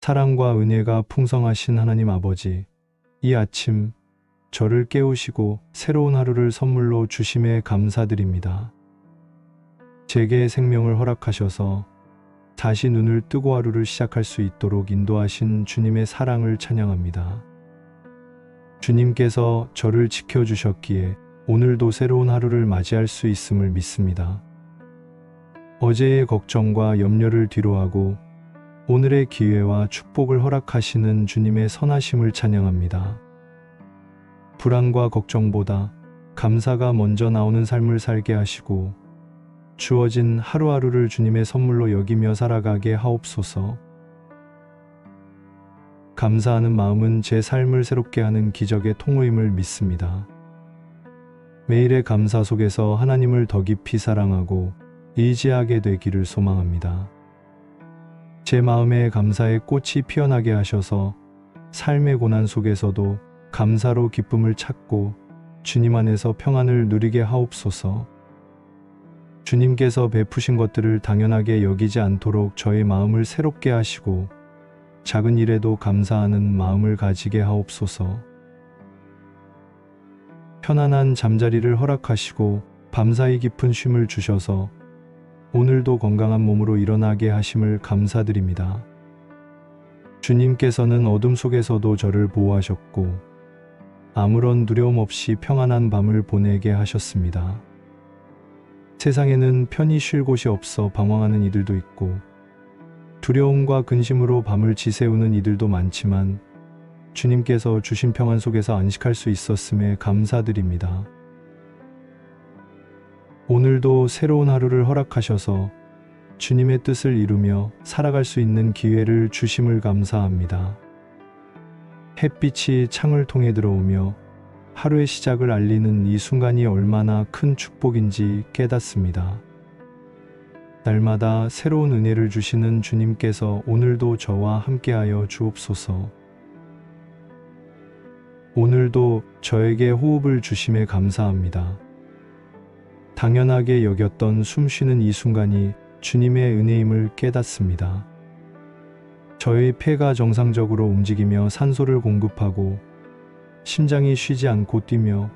사랑과 은혜가 풍성하신 하나님 아버지, 이 아침 저를 깨우시고 새로운 하루를 선물로 주심에 감사드립니다. 제게 생명을 허락하셔서 다시 눈을 뜨고 하루를 시작할 수 있도록 인도하신 주님의 사랑을 찬양합니다. 주님께서 저를 지켜주셨기에 오늘도 새로운 하루를 맞이할 수 있음을 믿습니다. 어제의 걱정과 염려를 뒤로하고 오늘의 기회와 축복을 허락하시는 주님의 선하심을 찬양합니다. 불안과 걱정보다 감사가 먼저 나오는 삶을 살게 하시고 주어진 하루하루를 주님의 선물로 여기며 살아가게 하옵소서. 감사하는 마음은 제 삶을 새롭게 하는 기적의 통로임을 믿습니다. 매일의 감사 속에서 하나님을 더 깊이 사랑하고 의지하게 되기를 소망합니다. 제 마음에 감사의 꽃이 피어나게 하셔서 삶의 고난 속에서도 감사로 기쁨을 찾고 주님 안에서 평안을 누리게 하옵소서. 주님께서 베푸신 것들을 당연하게 여기지 않도록 저의 마음을 새롭게 하시고 작은 일에도 감사하는 마음을 가지게 하옵소서. 편안한 잠자리를 허락하시고 밤사이 깊은 쉼을 주셔서 오늘도 건강한 몸으로 일어나게 하심을 감사드립니다. 주님께서는 어둠 속에서도 저를 보호하셨고 아무런 두려움 없이 평안한 밤을 보내게 하셨습니다. 세상에는 편히 쉴 곳이 없어 방황하는 이들도 있고 두려움과 근심으로 밤을 지새우는 이들도 많지만 주님께서 주신 평안 속에서 안식할 수 있었음에 감사드립니다. 오늘도 새로운 하루를 허락하셔서 주님의 뜻을 이루며 살아갈 수 있는 기회를 주심을 감사합니다. 햇빛이 창을 통해 들어오며 하루의 시작을 알리는 이 순간이 얼마나 큰 축복인지 깨닫습니다. 날마다 새로운 은혜를 주시는 주님께서 오늘도 저와 함께하여 주옵소서. 오늘도 저에게 호흡을 주심에 감사합니다. 당연하게 여겼던 숨 쉬는 이 순간이 주님의 은혜임을 깨닫습니다. 저의 폐가 정상적으로 움직이며 산소를 공급하고 심장이 쉬지 않고 뛰며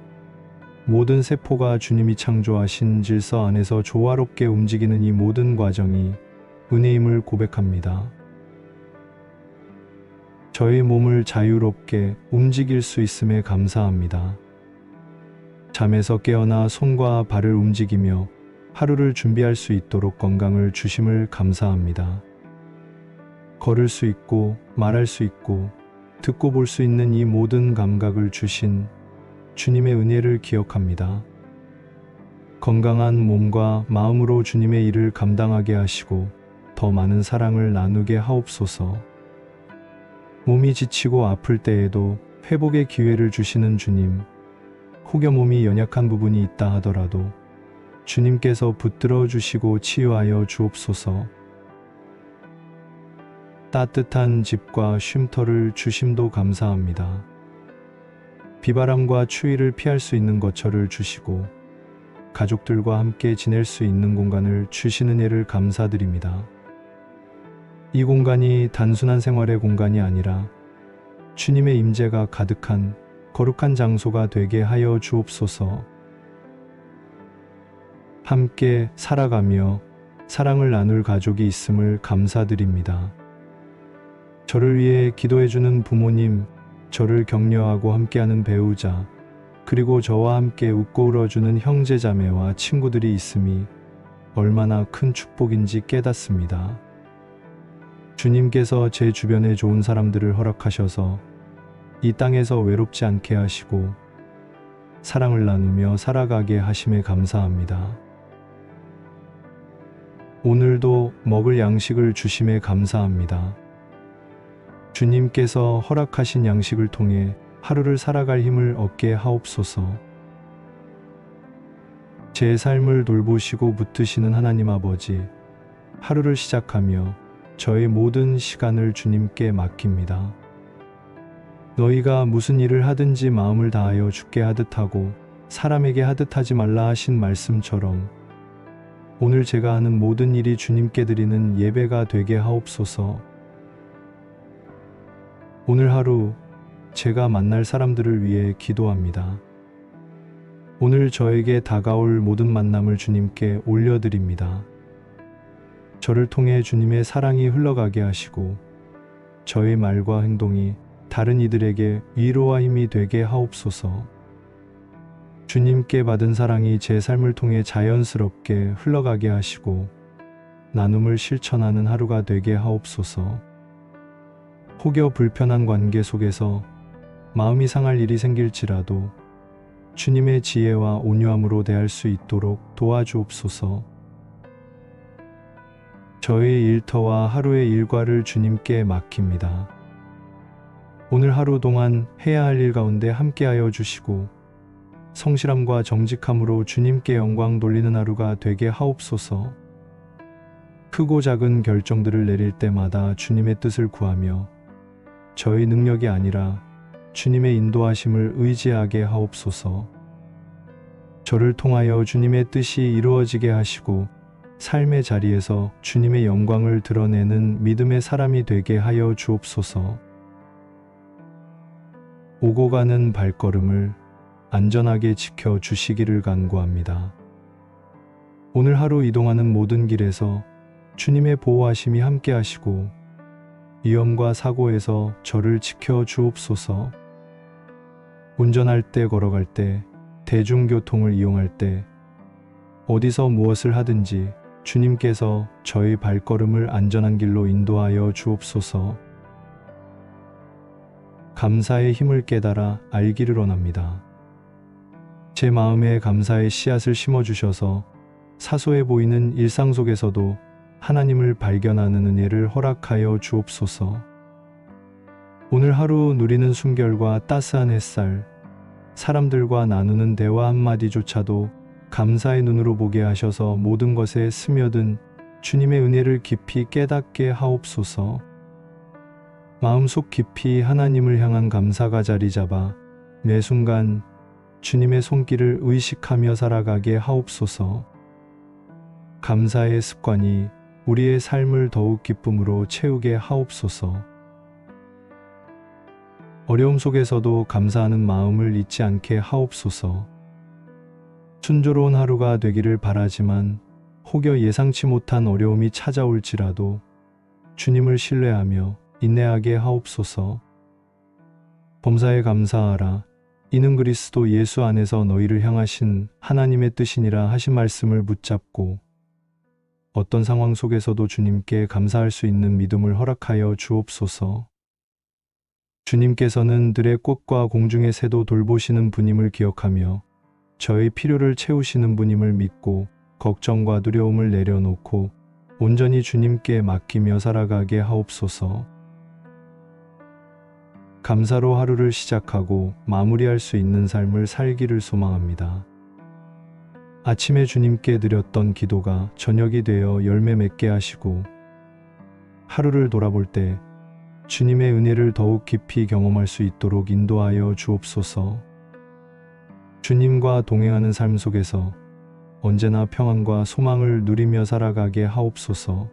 모든 세포가 주님이 창조하신 질서 안에서 조화롭게 움직이는 이 모든 과정이 은혜임을 고백합니다. 저의 몸을 자유롭게 움직일 수 있음에 감사합니다. 잠에서 깨어나 손과 발을 움직이며 하루를 준비할 수 있도록 건강을 주심을 감사합니다. 걸을 수 있고 말할 수 있고 듣고 볼 수 있는 이 모든 감각을 주신 주님의 은혜를 기억합니다. 건강한 몸과 마음으로 주님의 일을 감당하게 하시고 더 많은 사랑을 나누게 하옵소서. 몸이 지치고 아플 때에도 회복의 기회를 주시는 주님, 혹여 몸이 연약한 부분이 있다 하더라도 주님께서 붙들어 주시고 치유하여 주옵소서. 따뜻한 집과 쉼터를 주심도 감사합니다. 비바람과 추위를 피할 수 있는 거처를 주시고 가족들과 함께 지낼 수 있는 공간을 주시는 애를 감사드립니다. 이 공간이 단순한 생활의 공간이 아니라 주님의 임재가 가득한 거룩한 장소가 되게 하여 주옵소서. 함께 살아가며 사랑을 나눌 가족이 있음을 감사드립니다. 저를 위해 기도해주는 부모님, 저를 격려하고 함께하는 배우자, 그리고 저와 함께 웃고 울어주는 형제자매와 친구들이 있음이 얼마나 큰 축복인지 깨닫습니다. 주님께서 제 주변에 좋은 사람들을 허락하셔서 이 땅에서 외롭지 않게 하시고 사랑을 나누며 살아가게 하심에 감사합니다. 오늘도 먹을 양식을 주심에 감사합니다. 주님께서 허락하신 양식을 통해 하루를 살아갈 힘을 얻게 하옵소서. 제 삶을 돌보시고 붙드시는 하나님 아버지, 하루를 시작하며 저의 모든 시간을 주님께 맡깁니다. 너희가 무슨 일을 하든지 마음을 다하여 죽게 하듯 하고 사람에게 하듯 하지 말라 하신 말씀처럼 오늘 제가 하는 모든 일이 주님께 드리는 예배가 되게 하옵소서. 오늘 하루 제가 만날 사람들을 위해 기도합니다. 오늘 저에게 다가올 모든 만남을 주님께 올려드립니다. 저를 통해 주님의 사랑이 흘러가게 하시고 저의 말과 행동이 다른 이들에게 위로와 힘이 되게 하옵소서. 주님께 받은 사랑이 제 삶을 통해 자연스럽게 흘러가게 하시고 나눔을 실천하는 하루가 되게 하옵소서. 혹여 불편한 관계 속에서 마음이 상할 일이 생길지라도 주님의 지혜와 온유함으로 대할 수 있도록 도와주옵소서. 저의 일터와 하루의 일과를 주님께 맡깁니다. 오늘 하루 동안 해야 할 일 가운데 함께하여 주시고 성실함과 정직함으로 주님께 영광 돌리는 하루가 되게 하옵소서. 크고 작은 결정들을 내릴 때마다 주님의 뜻을 구하며 저의 능력이 아니라 주님의 인도하심을 의지하게 하옵소서. 저를 통하여 주님의 뜻이 이루어지게 하시고 삶의 자리에서 주님의 영광을 드러내는 믿음의 사람이 되게 하여 주옵소서. 오고 가는 발걸음을 안전하게 지켜 주시기를 간구합니다. 오늘 하루 이동하는 모든 길에서 주님의 보호하심이 함께 하시고 위험과 사고에서 저를 지켜 주옵소서. 운전할 때 걸어갈 때 대중교통을 이용할 때 어디서 무엇을 하든지 주님께서 저의 발걸음을 안전한 길로 인도하여 주옵소서. 감사의 힘을 깨달아 알기를 원합니다. 제 마음에 감사의 씨앗을 심어 주셔서 사소해 보이는 일상 속에서도 하나님을 발견하는 은혜를 허락하여 주옵소서. 오늘 하루 누리는 숨결과 따스한 햇살, 사람들과 나누는 대화 한마디조차도 감사의 눈으로 보게 하셔서 모든 것에 스며든 주님의 은혜를 깊이 깨닫게 하옵소서. 마음속 깊이 하나님을 향한 감사가 자리 잡아 매 순간 주님의 손길을 의식하며 살아가게 하옵소서. 감사의 습관이 우리의 삶을 더욱 기쁨으로 채우게 하옵소서. 어려움 속에서도 감사하는 마음을 잊지 않게 하옵소서. 순조로운 하루가 되기를 바라지만 혹여 예상치 못한 어려움이 찾아올지라도 주님을 신뢰하며 인내하게 하옵소서. 범사에 감사하라. 이는 그리스도 예수 안에서 너희를 향하신 하나님의 뜻이니라 하신 말씀을 붙잡고 어떤 상황 속에서도 주님께 감사할 수 있는 믿음을 허락하여 주옵소서. 주님께서는 들의 꽃과 공중의 새도 돌보시는 분임을 기억하며 저의 필요를 채우시는 분임을 믿고 걱정과 두려움을 내려놓고 온전히 주님께 맡기며 살아가게 하옵소서. 감사로 하루를 시작하고 마무리할 수 있는 삶을 살기를 소망합니다. 아침에 주님께 드렸던 기도가 저녁이 되어 열매 맺게 하시고 하루를 돌아볼 때 주님의 은혜를 더욱 깊이 경험할 수 있도록 인도하여 주옵소서. 주님과 동행하는 삶 속에서 언제나 평안과 소망을 누리며 살아가게 하옵소서.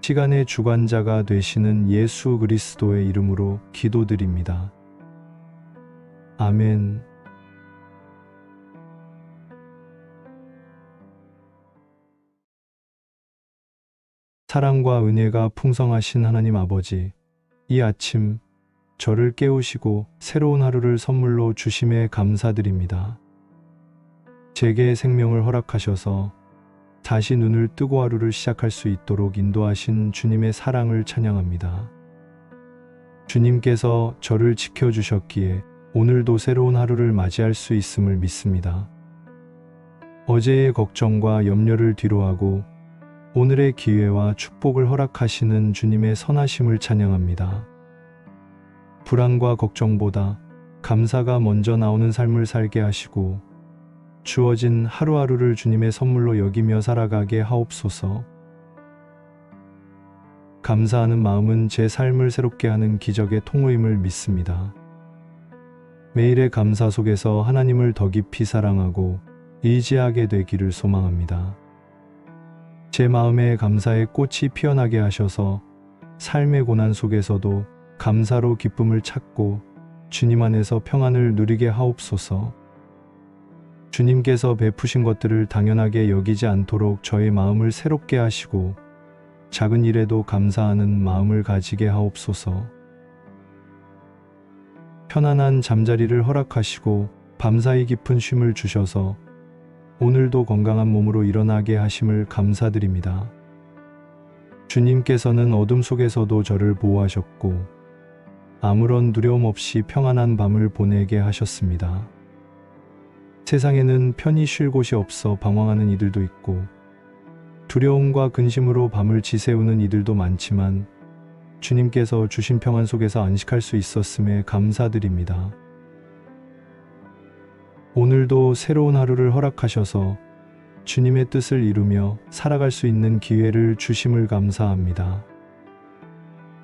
시간의 주관자가 되시는 예수 그리스도의 이름으로 기도드립니다. 아멘. 사랑과 은혜가 풍성하신 하나님 아버지, 이 아침 저를 깨우시고 새로운 하루를 선물로 주심에 감사드립니다. 제게 생명을 허락하셔서 다시 눈을 뜨고 하루를 시작할 수 있도록 인도하신 주님의 사랑을 찬양합니다. 주님께서 저를 지켜주셨기에 오늘도 새로운 하루를 맞이할 수 있음을 믿습니다. 어제의 걱정과 염려를 뒤로하고 오늘의 기회와 축복을 허락하시는 주님의 선하심을 찬양합니다. 불안과 걱정보다 감사가 먼저 나오는 삶을 살게 하시고 주어진 하루하루를 주님의 선물로 여기며 살아가게 하옵소서. 감사하는 마음은 제 삶을 새롭게 하는 기적의 통로임을 믿습니다. 매일의 감사 속에서 하나님을 더 깊이 사랑하고 의지하게 되기를 소망합니다. 제 마음에 감사의 꽃이 피어나게 하셔서 삶의 고난 속에서도 감사로 기쁨을 찾고 주님 안에서 평안을 누리게 하옵소서. 주님께서 베푸신 것들을 당연하게 여기지 않도록 저의 마음을 새롭게 하시고 작은 일에도 감사하는 마음을 가지게 하옵소서. 편안한 잠자리를 허락하시고 밤사이 깊은 쉼을 주셔서 오늘도 건강한 몸으로 일어나게 하심을 감사드립니다. 주님께서는 어둠 속에서도 저를 보호하셨고 아무런 두려움 없이 평안한 밤을 보내게 하셨습니다. 세상에는 편히 쉴 곳이 없어 방황하는 이들도 있고 두려움과 근심으로 밤을 지새우는 이들도 많지만 주님께서 주신 평안 속에서 안식할 수 있었음에 감사드립니다. 오늘도 새로운 하루를 허락하셔서 주님의 뜻을 이루며 살아갈 수 있는 기회를 주심을 감사합니다.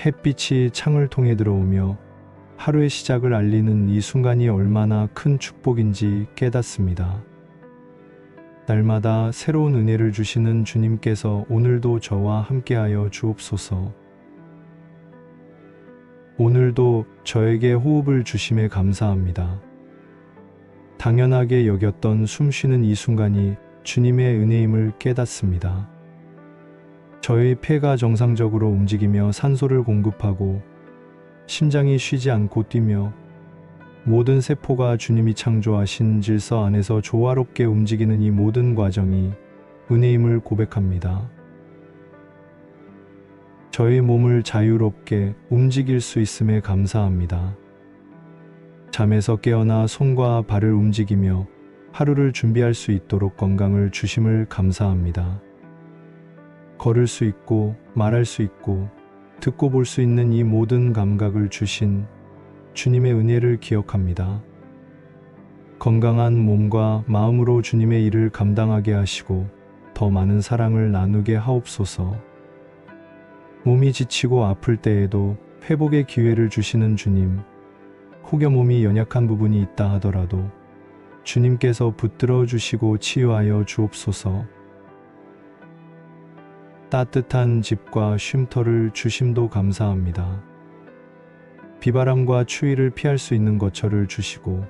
햇빛이 창을 통해 들어오며 하루의 시작을 알리는 이 순간이 얼마나 큰 축복인지 깨닫습니다. 날마다 새로운 은혜를 주시는 주님께서 오늘도 저와 함께하여 주옵소서. 오늘도 저에게 호흡을 주심에 감사합니다. 당연하게 여겼던 숨 쉬는 이 순간이 주님의 은혜임을 깨닫습니다. 저의 폐가 정상적으로 움직이며 산소를 공급하고 심장이 쉬지 않고 뛰며 모든 세포가 주님이 창조하신 질서 안에서 조화롭게 움직이는 이 모든 과정이 은혜임을 고백합니다. 저의 몸을 자유롭게 움직일 수 있음에 감사합니다. 잠에서 깨어나 손과 발을 움직이며 하루를 준비할 수 있도록 건강을 주심을 감사합니다. 걸을 수 있고 말할 수 있고 듣고 볼 수 있는 이 모든 감각을 주신 주님의 은혜를 기억합니다. 건강한 몸과 마음으로 주님의 일을 감당하게 하시고 더 많은 사랑을 나누게 하옵소서. 몸이 지치고 아플 때에도 회복의 기회를 주시는 주님, 혹여 몸이 연약한 부분이 있다 하더라도 주님께서 붙들어 주시고 치유하여 주옵소서. 따뜻한 집과 쉼터를 주심도 감사합니다. 비바람과 추위를 피할 수 있는 거처를 주시고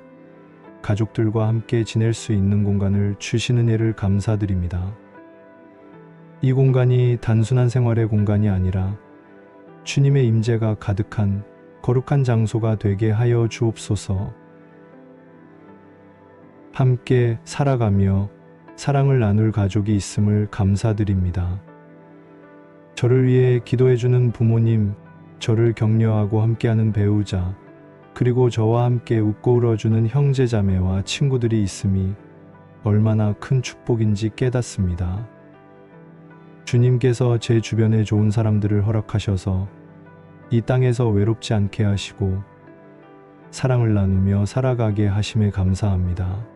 가족들과 함께 지낼 수 있는 공간을 주시는 예를 감사드립니다. 이 공간이 단순한 생활의 공간이 아니라 주님의 임재가 가득한 거룩한 장소가 되게 하여 주옵소서. 함께 살아가며 사랑을 나눌 가족이 있음을 감사드립니다. 저를 위해 기도해주는 부모님, 저를 격려하고 함께하는 배우자, 그리고 저와 함께 웃고 울어주는 형제 자매와 친구들이 있음이 얼마나 큰 축복인지 깨닫습니다. 주님께서 제 주변에 좋은 사람들을 허락하셔서 이 땅에서 외롭지 않게 하시고 사랑을 나누며 살아가게 하심에 감사합니다.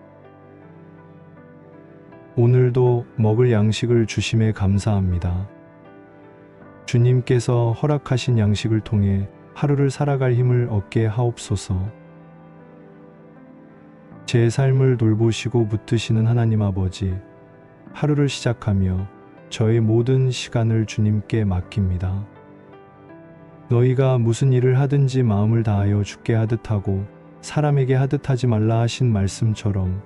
오늘도 먹을 양식을 주심에 감사합니다. 주님께서 허락하신 양식을 통해 하루를 살아갈 힘을 얻게 하옵소서. 제 삶을 돌보시고 붙드시는 하나님 아버지, 하루를 시작하며 저의 모든 시간을 주님께 맡깁니다. 너희가 무슨 일을 하든지 마음을 다하여 죽게 하듯 하고 사람에게 하듯 하지 말라 하신 말씀처럼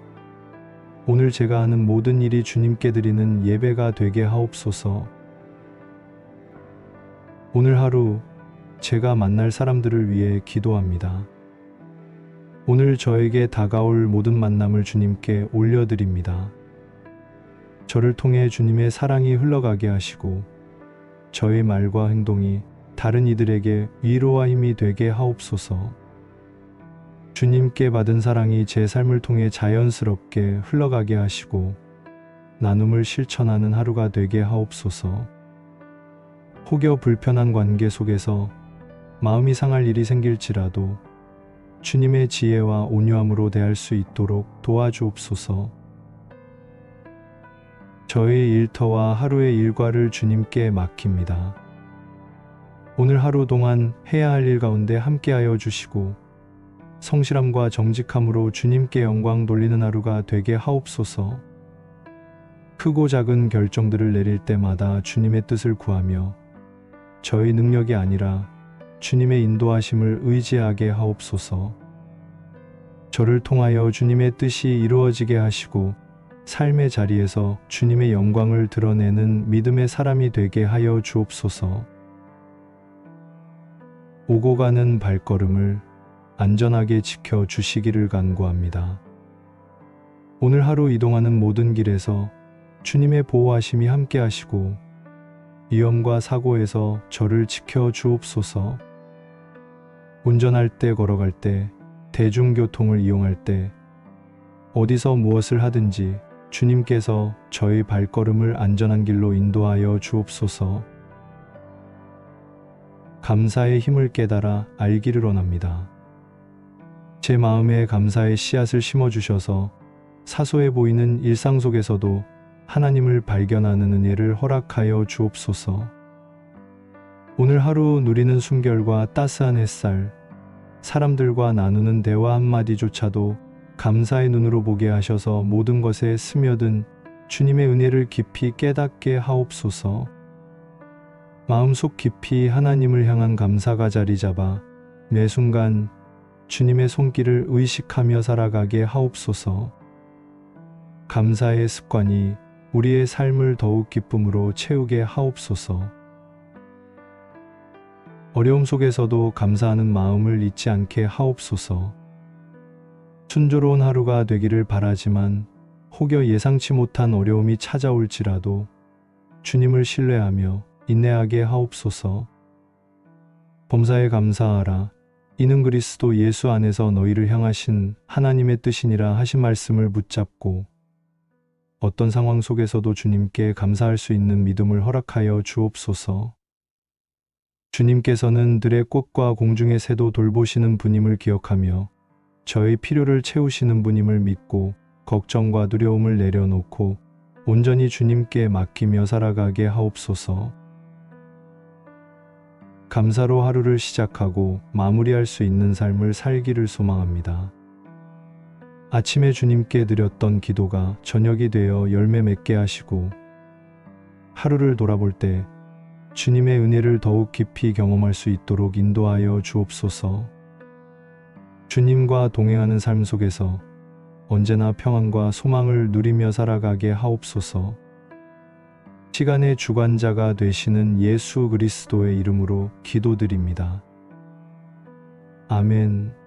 오늘 제가 하는 모든 일이 주님께 드리는 예배가 되게 하옵소서. 오늘 하루 제가 만날 사람들을 위해 기도합니다. 오늘 저에게 다가올 모든 만남을 주님께 올려드립니다. 저를 통해 주님의 사랑이 흘러가게 하시고 저의 말과 행동이 다른 이들에게 위로와 힘이 되게 하옵소서. 주님께 받은 사랑이 제 삶을 통해 자연스럽게 흘러가게 하시고 나눔을 실천하는 하루가 되게 하옵소서. 혹여 불편한 관계 속에서 마음이 상할 일이 생길지라도 주님의 지혜와 온유함으로 대할 수 있도록 도와주옵소서. 저의 일터와 하루의 일과를 주님께 맡깁니다. 오늘 하루 동안 해야 할 일 가운데 함께하여 주시고 성실함과 정직함으로 주님께 영광 돌리는 하루가 되게 하옵소서. 크고 작은 결정들을 내릴 때마다 주님의 뜻을 구하며 저의 능력이 아니라 주님의 인도하심을 의지하게 하옵소서. 저를 통하여 주님의 뜻이 이루어지게 하시고 삶의 자리에서 주님의 영광을 드러내는 믿음의 사람이 되게 하여 주옵소서. 오고 가는 발걸음을 안전하게 지켜 주시기를 간구합니다. 오늘 하루 이동하는 모든 길에서 주님의 보호하심이 함께 하시고 위험과 사고에서 저를 지켜 주옵소서. 운전할 때 걸어갈 때 대중교통을 이용할 때 어디서 무엇을 하든지 주님께서 저의 발걸음을 안전한 길로 인도하여 주옵소서. 감사의 힘을 깨달아 알기를 원합니다. 제 마음에 감사의 씨앗을 심어 주셔서 사소해 보이는 일상 속에서도 하나님을 발견하는 은혜를 허락하여 주옵소서. 오늘 하루 누리는 숨결과 따스한 햇살, 사람들과 나누는 대화 한마디조차도 감사의 눈으로 보게 하셔서 모든 것에 스며든 주님의 은혜를 깊이 깨닫게 하옵소서. 마음속 깊이 하나님을 향한 감사가 자리 잡아 매 순간 주님의 손길을 의식하며 살아가게 하옵소서. 감사의 습관이 우리의 삶을 더욱 기쁨으로 채우게 하옵소서. 어려움 속에서도 감사하는 마음을 잊지 않게 하옵소서. 순조로운 하루가 되기를 바라지만 혹여 예상치 못한 어려움이 찾아올지라도 주님을 신뢰하며 인내하게 하옵소서. 범사에 감사하라. 이는 그리스도 예수 안에서 너희를 향하신 하나님의 뜻이니라 하신 말씀을 붙잡고 어떤 상황 속에서도 주님께 감사할 수 있는 믿음을 허락하여 주옵소서. 주님께서는 들의 꽃과 공중의 새도 돌보시는 분임을 기억하며 저의 필요를 채우시는 분임을 믿고 걱정과 두려움을 내려놓고 온전히 주님께 맡기며 살아가게 하옵소서. 감사로 하루를 시작하고 마무리할 수 있는 삶을 살기를 소망합니다. 아침에 주님께 드렸던 기도가 저녁이 되어 열매 맺게 하시고 하루를 돌아볼 때 주님의 은혜를 더욱 깊이 경험할 수 있도록 인도하여 주옵소서. 주님과 동행하는 삶 속에서 언제나 평안과 소망을 누리며 살아가게 하옵소서. 시간의 주관자가 되시는 예수 그리스도의 이름으로 기도드립니다. 아멘.